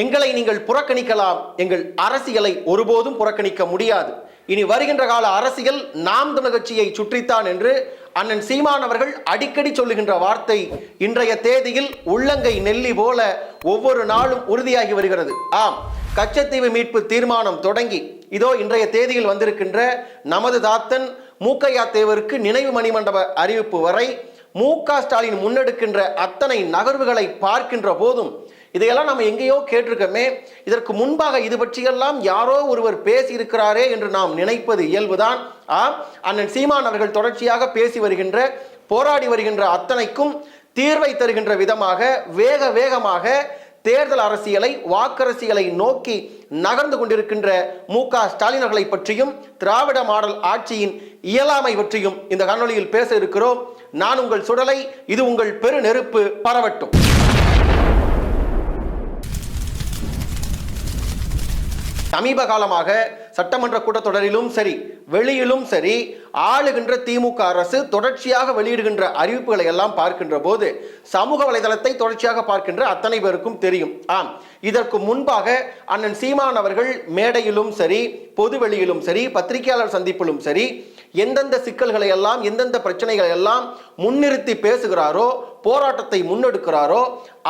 எங்களை நீங்கள் புறக்கணிக்கலாம். எங்கள் அரசியலை ஒருபோதும் புறக்கணிக்க முடியாது. இனி வருகின்ற கால அரசியல் நாம் தமிழ் கட்சியை சுற்றித்தான் என்று அண்ணன் சீமான் அவர்கள் அடிக்கடி சொல்லுகின்ற வார்த்தை இன்றைய தேதியில் உள்ளங்கை நெல்லி போல ஒவ்வொரு நாளும் உறுதியாகி வருகிறது. ஆம் கச்சத்தீவு மீட்பு தீர்மானம் தொடங்கி இதோ இன்றைய தேதியில் வந்திருக்கின்ற நமது தாத்தன் மூக்கையா தேவருக்கு நினைவு மணிமண்டப அறிவிப்பு வரை மு க ஸ்டாலின் முன்னெடுக்கின்ற அத்தனை நகர்வுகளை பார்க்கின்ற போதும் இதையெல்லாம் நம்ம எங்கேயோ கேட்டிருக்கோமே இதற்கு முன்பாக இது பற்றியெல்லாம் யாரோ ஒருவர் பேசியிருக்கிறாரே என்று நாம் நினைப்பது இயல்புதான். ஆம் அண்ணன் சீமான் அவர்கள் தொடர்ச்சியாக பேசி வருகின்ற போராடி வருகின்ற அத்தனைக்கும் தீர்வை தருகின்ற விதமாக வேக வேகமாக தேர்தல் அரசியலை வாக்கரசியலை நோக்கி நகர்ந்து கொண்டிருக்கின்ற மு க ஸ்டாலின் அவர்களை பற்றியும் திராவிட மாடல் ஆட்சியின் இயலாமை பற்றியும் இந்த காணொலியில் பேச இருக்கிறோம். நான் உங்கள் சுடலை இது உங்கள் பெரு நெருப்பு பரவட்டும். சமீப காலமாக சட்டமன்ற கூட்டத்தொடரிலும் சரி வெளியிலும் சரி ஆளுகின்ற திமுக அரசு தொடர்ச்சியாக வெளியிடுகின்ற அறிவிப்புகளை எல்லாம் பார்க்கின்ற போது சமூக வலைதளத்தை தொடர்ச்சியாக பார்க்கின்ற அத்தனை பேருக்கும் தெரியும். ஆம் இதற்கு முன்பாக அண்ணன் சீமான் அவர்கள் மேடையிலும் சரி பொதுவெளியிலும் சரி பத்திரிகையாளர் சந்திப்பிலும் சரி எந்தெந்த சிக்கல்களை எல்லாம் எந்தெந்த பிரச்சனைகளை எல்லாம் முன்னிறுத்தி பேசுகிறாரோ போராட்டத்தை முன்னெடுக்கிறாரோ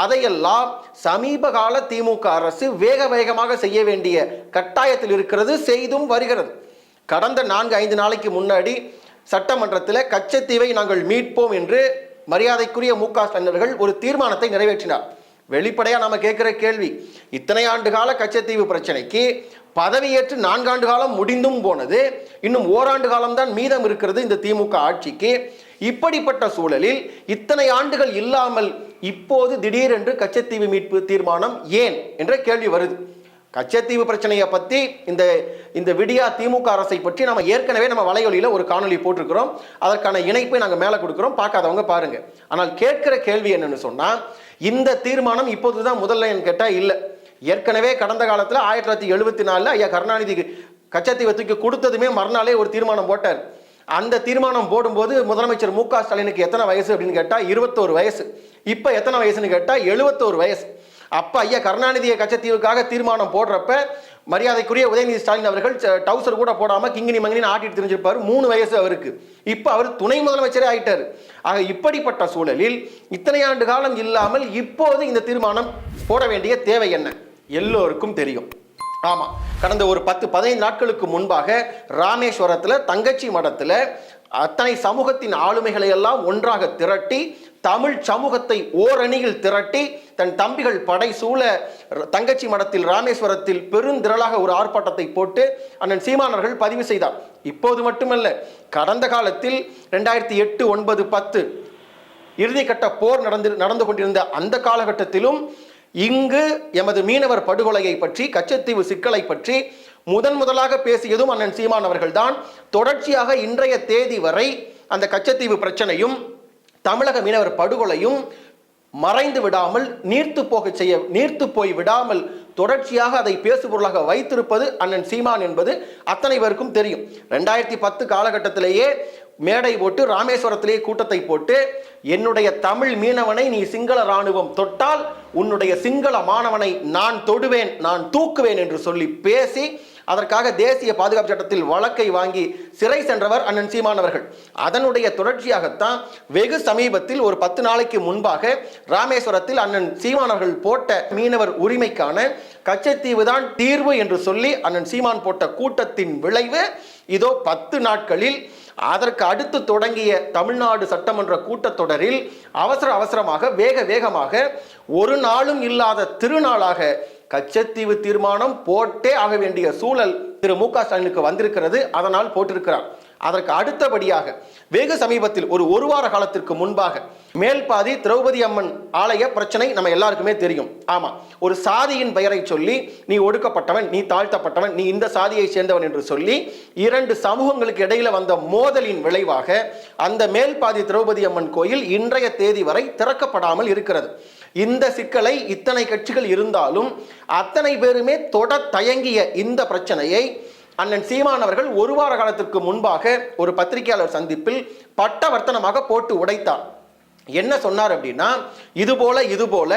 அதையெல்லாம் சமீப கால திமுக அரசு வேக வேகமாக செய்ய வேண்டிய கட்டாயத்தில் இருக்கிறது செய்தும் வருகிறது. கடந்த நான்கு ஐந்து நாளைக்கு முன்னாடி சட்டமன்றத்தில் கச்சத்தீவை நாங்கள் மீட்போம் என்று மரியாதைக்குரிய மு க ஸ்டாலின் ஒரு தீர்மானத்தை நிறைவேற்றினார். வெளிப்படையாக நம்ம கேட்குற கேள்வி இத்தனை ஆண்டு கால கச்சத்தீவு பிரச்சனைக்கு பதவியேற்று நான்காண்டு காலம் முடிந்தும் போனது. இன்னும் ஓராண்டு காலம்தான் மீதம் இருக்கிறது இந்த திமுக ஆட்சிக்கு. இப்படிப்பட்ட சூழலில் இத்தனை ஆண்டுகள் இல்லாமல் இப்போது திடீரென்று கச்சத்தீவு மீட்பு தீர்மானம் ஏன் என்ற கேள்வி வருது. கச்சத்தீவு பிரச்சனையை பற்றி இந்த இந்த விடியா திமுக அரசை பற்றி நம்ம ஏற்கனவே நம்ம வலையொலியில் ஒரு காணொலி போட்டிருக்கிறோம். அதற்கான இணைப்பை நாங்கள் மேலே கொடுக்குறோம். பார்க்காதவங்க பாருங்கள் ஆனால் கேட்கிற கேள்வி என்னன்னு சொன்னால் இந்த தீர்மானம் இப்போது தான் முதல்ல கேட்டால் இல்லை. ஏற்கனவே கடந்த காலத்தில் ஆயிரத்தி தொள்ளாயிரத்தி எழுபத்தி நாலில் ஐயா கருணாநிதிக்கு கச்சத்தீவை தூக்கி கொடுத்ததுமே மறுநாளே ஒரு தீர்மானம் போட்டார். அந்த தீர்மானம் போடும்போது முதலமைச்சர் மு க ஸ்டாலினுக்கு எத்தனை வயசு அப்படின்னு கேட்டால் இருபத்தோரு வயசு. இப்போ எத்தனை வயசுன்னு கேட்டால் எழுபத்தோரு வயசு. அப்போ ஐயா கருணாநிதியை கச்சத்தீவுக்காக தீர்மானம் போடுறப்ப மரியாதைக்குரிய உதயநிதி ஸ்டாலின் அவர்கள் டவுசர் கூட போடாமல் கிங்கினி மங்கினி ஆட்டிட்டு தெரிஞ்சிருப்பார். மூணு வயசு அவருக்கு. இப்போ அவர் துணை முதலமைச்சரே ஆகிட்டார் ஆக இப்படிப்பட்ட சூழலில் இத்தனை ஆண்டு காலம் இல்லாமல் இப்போது இந்த தீர்மானம் போட வேண்டிய தேவை என்ன? எல்லோருக்கும் தெரியும். ஆமாம் கடந்த ஒரு பத்து பதினைந்து நாட்களுக்கு முன்பாக ராமேஸ்வரத்தில் தங்கச்சி மடத்தில் அத்தனை சமூகத்தின் ஆளுமைகளை எல்லாம் ஒன்றாக திரட்டி தமிழ் சமூகத்தை ஓரணியில் திரட்டி தன் தம்பிகள் படை சூழ ர- தங்கச்சி மடத்தில் ராமேஸ்வரத்தில் பெருந்திரளாக ஒரு ஆர்ப்பாட்டத்தை போட்டு அண்ணன் சீமானவர்கள் பதிவு செய்தார். இப்போது மட்டுமல்ல கடந்த காலத்தில் ரெண்டாயிரத்தி எட்டு ஒன்பது பத்து இறுதிக்கட்ட போர் நடந்து நடந்து கொண்டிருந்த அந்த காலகட்டத்திலும் இங்கு எமது மீனவர் படுகொலையை பற்றி கச்சத்தீவு சிக்கலை பற்றி முதன் முதலாக பேசியதும் அண்ணன் சீமான் அவர்கள்தான். தொடர்ச்சியாக இன்றைய தேதி வரை அந்த கச்சத்தீவு பிரச்சனையும் தமிழக மீனவர் படுகொலையும் மறைந்து விடாமல் நீர்த்து போக செய்ய நீர்த்து போய் விடாமல் தொடர்ச்சியாக அதை பேசுபொருளாக வைத்திருப்பது அண்ணன் சீமான் என்பது அத்தனை பேருக்கும் தெரியும். ரெண்டாயிரத்தி பத்து காலகட்டத்திலேயே மேடை போட்டு ராமேஸ்வரத்திலேயே கூட்டத்தை போட்டு என்னுடைய தமிழ் மீனவனை நீ சிங்கள ராணுவம் தொட்டால் உன்னுடைய சிங்கள மாணவனை நான் தொடுவேன் நான் தூக்குவேன் என்று சொல்லி பேசி அதற்காக தேசிய பாதுகாப்பு சட்டத்தில் வழக்கை வாங்கி சிறை சென்றவர் அண்ணன் சீமானவர்கள் அதனுடைய தொடர்ச்சியாகத்தான் வெகு சமீபத்தில் ஒரு பத்து நாளைக்கு முன்பாக ராமேஸ்வரத்தில் அண்ணன் சீமானவர்கள் போட்ட மீனவர் உரிமைக்கான கச்சத்தீவு தான் தீர்வு என்று சொல்லி அண்ணன் சீமான் போட்ட கூட்டத்தின் விளைவு இதோ பத்து நாட்களில் அதற்கு அடுத்து தொடங்கிய தமிழ்நாடு சட்டமன்ற கூட்டத்தொடரில் அவசர அவசரமாக வேக வேகமாக ஒரு நாளும் இல்லாத திருநாளாக கச்சத்தீவு தீர்மானம் போட்டே ஆக வேண்டிய சூழல் திரு மு க ஸ்டாலினுக்கு வந்திருக்கிறது. அதனால் போட்டிருக்கிறார். அதற்கு அடுத்தபடியாக வெகு சமீபத்தில் ஒரு ஒரு வார காலத்திற்கு முன்பாக மேல்பாதி திரௌபதி அம்மன் ஆலய பிரச்சனை நம்ம எல்லாருக்குமே தெரியும். ஆமா ஒரு சாதியின் பெயரை சொல்லி நீ ஒடுக்கப்பட்டவன் நீ தாழ்த்தப்பட்டவன் நீ இந்த சாதியை சேர்ந்தவன் என்று சொல்லி இரண்டு சமூகங்களுக்கு இடையில வந்த மோதலின் விளைவாக அந்த மேல்பாதி திரௌபதி அம்மன் கோயில் இன்றைய தேதி வரை திறக்கப்படாமல் இருக்கிறது. இந்த சிக்கலை இத்தனை கட்சிகள் இருந்தாலும் அத்தனை பேருமே தொட தயங்கிய இந்த பிரச்சனையை அண்ணன் சீமான் அவர்கள் ஒரு வார காலத்திற்கு முன்பாக ஒரு பத்திரிகையாளர் சந்திப்பில் பட்டவர்த்தனமாக போட்டு உடைத்தார். என்ன சொன்னார் அப்படின்னா இது போல இது போல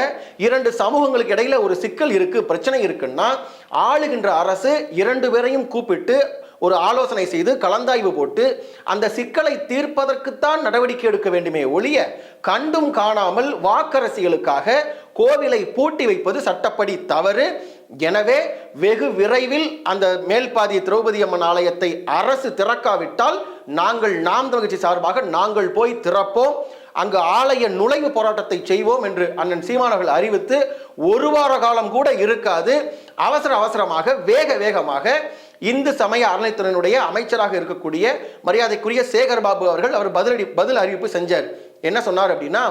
இரண்டு சமூகங்களுக்கு இடையில ஒரு சிக்கல் இருக்கு பிரச்சனை இருக்குன்னா ஆளுகின்ற அரசு இரண்டு பேரையும் கூப்பிட்டு ஒரு ஆலோசனை செய்து கலந்தாய்வு போட்டு அந்த சிக்கலை தீர்ப்பதற்குத்தான் நடவடிக்கை எடுக்க வேண்டுமே ஒழிய கண்டும் காணாமல் வாக்கரசியலுக்காக கோவிலை பூட்டி வைப்பது சட்டப்படி தவறு. எனவே வெகு விரைவில் அந்த மேல்பாதி திரௌபதி அம்மன் ஆலயத்தை அரசு திறக்காவிட்டால் நாங்கள் நாம் கட்சி சார்பாக நாங்கள் போய் திறப்போம். அங்கு ஆலய நுழைவு போராட்டத்தை செய்வோம் என்று அண்ணன் சீமானவர்கள் அறிவித்து ஒரு வார காலம் கூட இருக்காது. அவசர அவசரமாக வேக வேகமாக இந்து சமய அறநிலைத்துறையினுடைய அமைச்சராக இருக்கக்கூடிய மரியாதைக்குரிய சேகர் பாபு அவர்கள் அவர் பதிலடி பதில் அறிவிப்பு செஞ்சார். என்ன சொன்னார் அப்படின்னா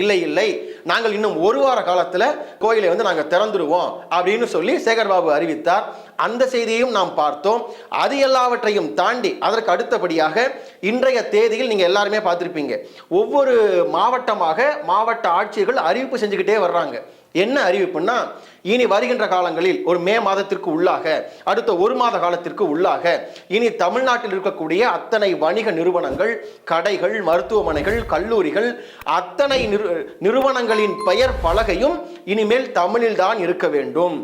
இல்லை இல்லை நாங்கள் இன்னும் ஒரு வார காலத்தில் கோயிலை வந்து நாங்கள் திறந்துடுவோம் அப்படின்னு சொல்லி சேகர்பாபு அறிவித்தார். அந்த செய்தியையும் நாம் பார்த்தோம். அது எல்லாவற்றையும் தாண்டி அதற்கு அடுத்தபடியாக இன்றைய தேதியில் நீங்கள் எல்லாருமே பார்த்துருப்பீங்க. ஒவ்வொரு மாவட்டமாக மாவட்ட ஆட்சியர்கள் அறிவிப்பு செஞ்சுக்கிட்டே வர்றாங்க. என்ன அறிவிப்புன்னா இனி வருகின்ற காலங்களில் ஒரு மே மாதத்திற்கு உள்ளாக அடுத்த ஒரு மாத காலத்திற்கு உள்ளாக இனி தமிழ்நாட்டில் இருக்கக்கூடிய அத்தனை வணிக நிறுவனங்கள் கடைகள் மருத்துவமனைகள் கல்லூரிகள் அத்தனை நிறு நிறுவனங்களின் பெயர் பலகையும் இனிமேல் தமிழில் தான் இருக்க வேண்டும்.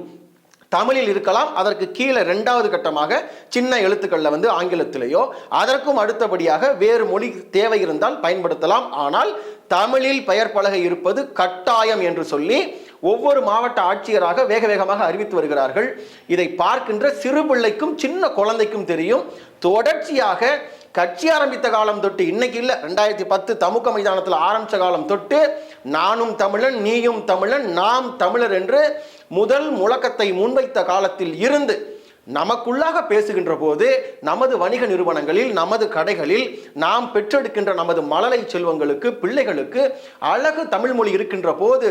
தமிழில் இருக்கலாம் அதற்கு கீழே ரெண்டாவது கட்டமாக சின்ன எழுத்துக்களில் வந்து ஆங்கிலத்திலேயோ அதற்கும் அடுத்தபடியாக வேறு மொழி தேவை இருந்தால் பயன்படுத்தலாம். ஆனால் தமிழில் பெயர் பலகை இருப்பது கட்டாயம் என்று சொல்லி ஒவ்வொரு மாவட்ட ஆட்சியராக வேக வேகமாக அறிவித்து வருகிறார்கள். இதை பார்க்கின்ற சிறு பிள்ளைக்கும் சின்ன குழந்தைக்கும் தெரியும். தொடர்ச்சியாக கட்சி ஆரம்பித்த காலம் தொட்டு இன்னைக்கு இல்லை ரெண்டாயிரத்தி பத்து தமுக மைதானத்தில் ஆரம்பித்த காலம் தொட்டு நானும் தமிழன் நீயும் தமிழன் நாம் தமிழர் என்று முதல் முழக்கத்தை முன்வைத்த காலத்தில் இருந்து நமக்குள்ளாக பேசுகின்ற போது நமது வணிக நிறுவனங்களில் நமது கடைகளில் நாம் பெற்றெடுக்கின்ற நமது மழலை செல்வங்களுக்கு பிள்ளைகளுக்கு அழகு தமிழ் மொழி இருக்கின்ற போது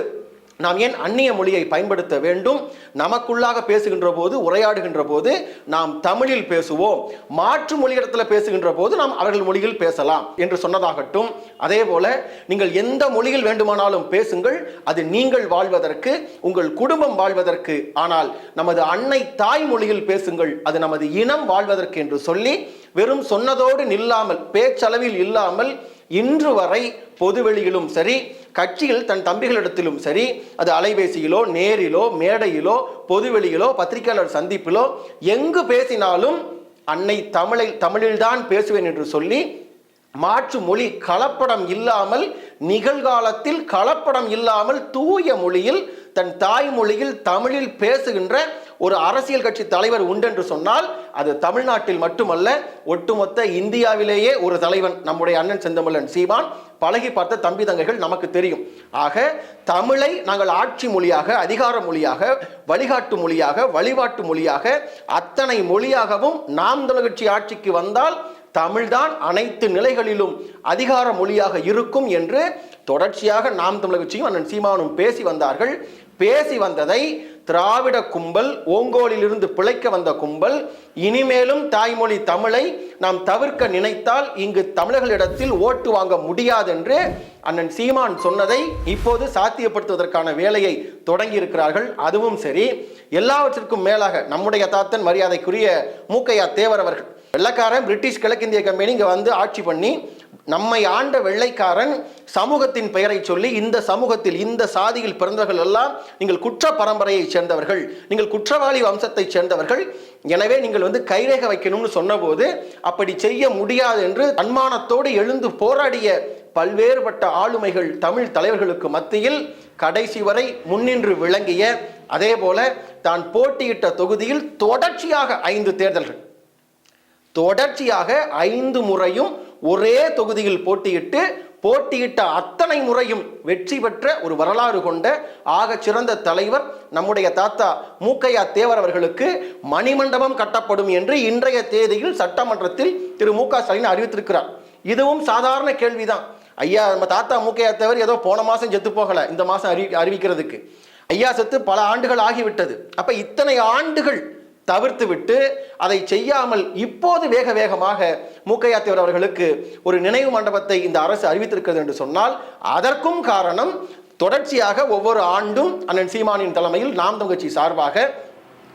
நாம் ஏன் அந்நிய மொழியை பயன்படுத்த வேண்டும்? நமக்குள்ளாக பேசுகின்ற போது உரையாடுகின்ற போது நாம் தமிழில் பேசுவோம். மாற்று மொழியிடத்தில் பேசுகின்ற போது நாம் அவர்கள் மொழியில் பேசலாம் என்று சொன்னதாகட்டும். அதே போல நீங்கள் எந்த மொழியில் வேண்டுமானாலும் பேசுங்கள். அது நீங்கள் வாழ்வதற்கு உங்கள் குடும்பம் வாழ்வதற்கு. ஆனால் நமது அன்னை தாய் மொழியில் பேசுங்கள். அது நமது இனம் வாழ்வதற்கு என்று சொல்லி வெறும் சொன்னதோடு நில்லாமல் பேச்சளவில் இல்லாமல் இன்று வரை பொதுவெளியிலும் சரி கட்சியில் தன் தம்பிகளிடத்திலும் சரி அது அலைபேசியிலோ நேரிலோ மேடையிலோ பொதுவெளியிலோ பத்திரிகையாளர் சந்திப்பிலோ எங்கு பேசினாலும் அன்னை தமிழை தமிழில்தான் பேசுவேன் என்று சொல்லி மாற்று மொழி கலப்படம் இல்லாமல் நிகழ்காலத்தில் கலப்படம் இல்லாமல் தூய மொழியில் தன் தாய்மொழியில் தமிழில் பேசுகின்ற ஒரு அரசியல் கட்சி தலைவர் உண்டென்று சொன்னால் அது தமிழ்நாட்டில் மட்டுமல்ல ஒட்டுமொத்த இந்தியாவிலேயே ஒரு தலைவன் நம்முடைய அண்ணன் செந்தமிழன் சீமான். பழகி பார்த்த தம்பி தங்கைகள் நமக்கு தெரியும். ஆக தமிழை நாங்கள் ஆட்சி மொழியாக அதிகார மொழியாக வழிகாட்டு மொழியாக வழிபாட்டு மொழியாக அத்தனை மொழியாகவும் நாம் தமிழ் ஆட்சிக்கு வந்தால் தமிழ்தான் அனைத்து நிலைகளிலும் அதிகார மொழியாக இருக்கும் என்று தொடர்ச்சியாக நாம் தமிழக கட்சியும் அண்ணன் சீமானும் பேசி வந்தார்கள். பேசி வந்ததை திராவிட கும்பல் ஓங்கோலிலிருந்து பிழைக்க வந்த கும்பல் இனிமேலும் தாய்மொழி தமிழை நாம் தவிர்க்க நினைத்தால் இங்கு தமிழர்களிடத்தில் ஓட்டு வாங்க முடியாது என்று அண்ணன் சீமான் சொன்னதை இப்போது சாத்தியப்படுத்துவதற்கான வேலையை தொடங்கி இருக்கிறார்கள் அதுவும் சரி எல்லாவற்றிற்கும் மேலாக நம்முடைய தாத்தன் மரியாதைக்குரிய மூக்கையா தேவர் அவர்கள் வெள்ளக்காரன் பிரிட்டிஷ் கிழக்கிந்திய கம்பெனி இங்கே வந்து ஆட்சி பண்ணி நம்மை ஆண்ட வெள்ளைக்காரன் சமூகத்தின் பெயரை சொல்லி இந்த சமூகத்தில் இந்த சாதியில் பிறந்தவர்கள் எல்லாம் நீங்கள் குற்ற பரம்பரையைச் சேர்ந்தவர்கள் நீங்கள் குற்றவாளி வம்சத்தைச் சேர்ந்தவர்கள். எனவே நீங்கள் வந்து கைரேக வைக்கணும்னு சொன்னபோது அப்படி செய்ய முடியாது என்று தன்மானத்தோடு எழுந்து போராடிய பல்வேறுபட்ட ஆளுமைகள் தமிழ் தலைவர்களுக்கு மத்தியில் கடைசி வரை முன்னின்று விளங்கிய அதே போல தான் போட்டியிட்ட தொகுதியில் தொடர்ச்சியாக ஐந்து தேர்தல்கள். தொடர்ச்சியாக ஐந்து முறையும் ஒரே தொகுதியில் போட்டியிட்டு போட்டியிட்ட அத்தனை முறையும் வெற்றி பெற்ற ஒரு வரலாறு கொண்ட ஆக சிறந்த தலைவர் நம்முடைய தாத்தா மூக்கையா தேவர் அவர்களுக்கு மணிமண்டபம் கட்டப்படும் என்று இன்றைய தேதியில் சட்டமன்றத்தில் திரு மு க ஸ்டாலின் அறிவித்திருக்கிறார். இதுவும் சாதாரண கேள்விதான். ஐயா நம்ம தாத்தா மூக்கையா தேவர் ஏதோ போன மாசம் செத்து போகல இந்த மாசம் அறிவி அறிவிக்கிறதுக்கு. ஐயா செத்து பல ஆண்டுகள் ஆகிவிட்டது. அப்ப இத்தனை ஆண்டுகள் தவிர்த்து விட்டு அதை செய்யாமல் இப்போது வேக வேகமாக மூக்கையாத்தியவர் அவர்களுக்கு ஒரு நினைவு மண்டபத்தை இந்த அரசு அறிவித்திருக்கிறது என்று சொன்னால் அதற்கும் காரணம் தொடர்ச்சியாக ஒவ்வொரு ஆண்டும் அண்ணன் சீமானின் தலைமையில் நாம் தங்கச்சி சார்பாக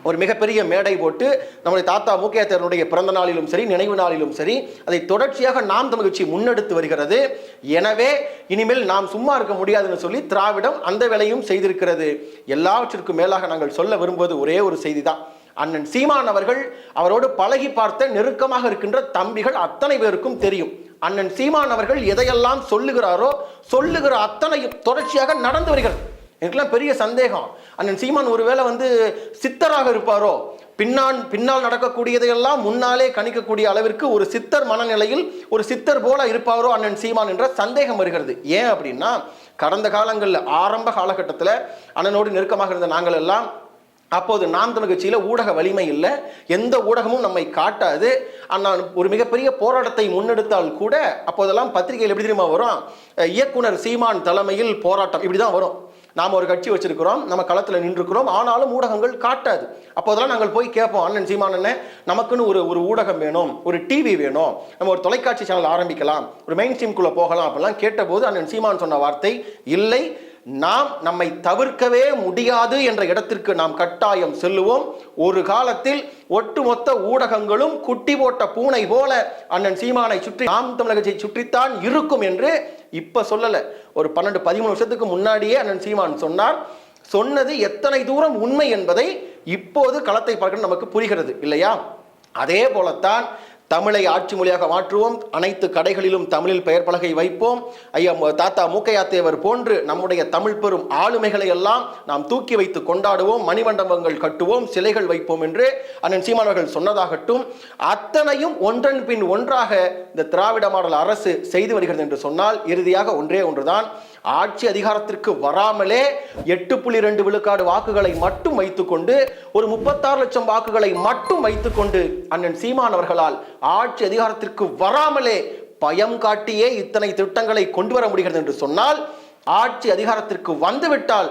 ஒரு மிகப்பெரிய மேடை போட்டு நம்முடைய தாத்தா மூக்கையத்தனுடைய பிறந்த நாளிலும் சரி நினைவு நாளிலும் சரி அதை தொடர்ச்சியாக நாம் தமிழ் கட்சி முன்னெடுத்து வருகிறது. எனவே இனிமேல் நாம் சும்மா இருக்க முடியாதுன்னு சொல்லி திராவிடம் அந்த வேலையும் செய்திருக்கிறது. எல்லாவற்றிற்கும் மேலாக நாங்கள் சொல்ல விரும்புவது ஒரே ஒரு செய்தி தான் அண்ணன் சீமான் அவர்கள் அவரோடு பழகி பார்த்த நெருக்கமாக இருக்கின்ற தம்பிகள் அத்தனை பேருக்கும் தெரியும். அண்ணன் சீமான் அவர்கள் எதையெல்லாம் சொல்லுகிறாரோ சொல்லுகிற அத்தனையும் தொடர்ச்சியாக நடந்து வருகிறது. எனக்குலாம் பெரிய சந்தேகம். அண்ணன் சீமான் ஒருவேளை வந்து சித்தராக இருப்பாரோ? பின்னான் பின்னால் நடக்கக்கூடியதையெல்லாம் முன்னாலே கணிக்கக்கூடிய அளவிற்கு ஒரு சித்தர் மனநிலையில் ஒரு சித்தர் போல இருப்பாரோ அண்ணன் சீமான் என்ற சந்தேகம் வருகிறது. ஏன் அப்படின்னா கடந்த காலங்களில் ஆரம்ப காலகட்டத்தில் அண்ணனோடு நெருக்கமாக இருந்த நாங்கள் எல்லாம் அப்போது நாம் தமிழ் கட்சியில் ஊடக வலிமை இல்லை. எந்த ஊடகமும் நம்மை காட்டாது. ஆனால் ஒரு மிகப்பெரிய போராட்டத்தை முன்னெடுத்தால் கூட அப்போதெல்லாம் பத்திரிகையில் எப்படி தெரியுமா வரும்? இயக்குனர் சீமான் தலைமையில் போராட்டம் இப்படி தான் வரும். நாம் ஒரு கட்சி வச்சிருக்கிறோம் நம்ம களத்தில் நின்றுக்கிறோம் ஆனாலும் ஊடகங்கள் காட்டாது. அப்போதெல்லாம் நாங்கள் போய் கேட்போம் அண்ணன் சீமான் அண்ணன் நமக்குன்னு ஒரு ஒரு ஊடகம் வேணும் ஒரு டிவி வேணும். நம்ம ஒரு தொலைக்காட்சி சேனல் ஆரம்பிக்கலாம். ஒரு மெயின் ஸ்ட்ரீம்குள்ளே போகலாம். அப்படிலாம் கேட்டபோது அண்ணன் சீமான் சொன்ன வார்த்தை இல்லை நாம் நம்மை தவிர்க்கவே முடியாது என்ற இடத்திற்கு நாம் கட்டாயம் செல்லுவோம். ஒரு காலத்தில் ஒட்டுமொத்த ஊடகங்களும் குட்டி போட்ட பூனை போல அண்ணன் சீமானை சுற்றி நாம் தமிழகத்தை சுற்றித்தான் இருக்கும் என்று இப்ப சொல்லல. ஒரு பன்னெண்டு பதிமூணு வருஷத்துக்கு முன்னாடியே அண்ணன் சீமான் சொன்னார். சொன்னது எத்தனை தூரம் உண்மை என்பதை இப்போது களத்தை பார்க்க நமக்கு புரிகிறது இல்லையா? அதே போலத்தான் தமிழை ஆட்சி மொழியாக மாற்றுவோம். அனைத்து கடைகளிலும் தமிழில் பெயர் பலகை வைப்போம். ஐயா தாத்தா தாத்தா மூக்கையாத்தேவர் போன்று நம்முடைய தமிழ் பெறும் ஆளுமைகளை எல்லாம் நாம் தூக்கி வைத்து கொண்டாடுவோம். மணிமண்டபங்கள் கட்டுவோம். சிலைகள் வைப்போம் என்று அண்ணன் சீமானவர்கள் சொன்னதாகட்டும் அத்தனையும் ஒன்றன் பின் ஒன்றாக இந்த திராவிட மாடல் அரசு செய்து வருகிறது என்று சொன்னால் இறுதியாக ஒன்றே ஒன்றுதான். ஆட்சி அதிகாரத்திற்கு வராமலே எட்டு புள்ளி ரெண்டு விழுக்காடு வாக்குகளை மட்டும் வைத்துக்கொண்டு ஒரு முப்பத்தாறு லட்சம் வாக்குகளை மட்டும் வைத்துக்கொண்டு அண்ணன் சீமான் அவர்களால் ஆட்சி அதிகாரத்திற்கு வராமலே பயம் காட்டியே இத்தனை திட்டங்களை கொண்டு வர முடிகிறது என்று சொன்னால் ஆட்சி அதிகாரத்திற்கு வந்துவிட்டால்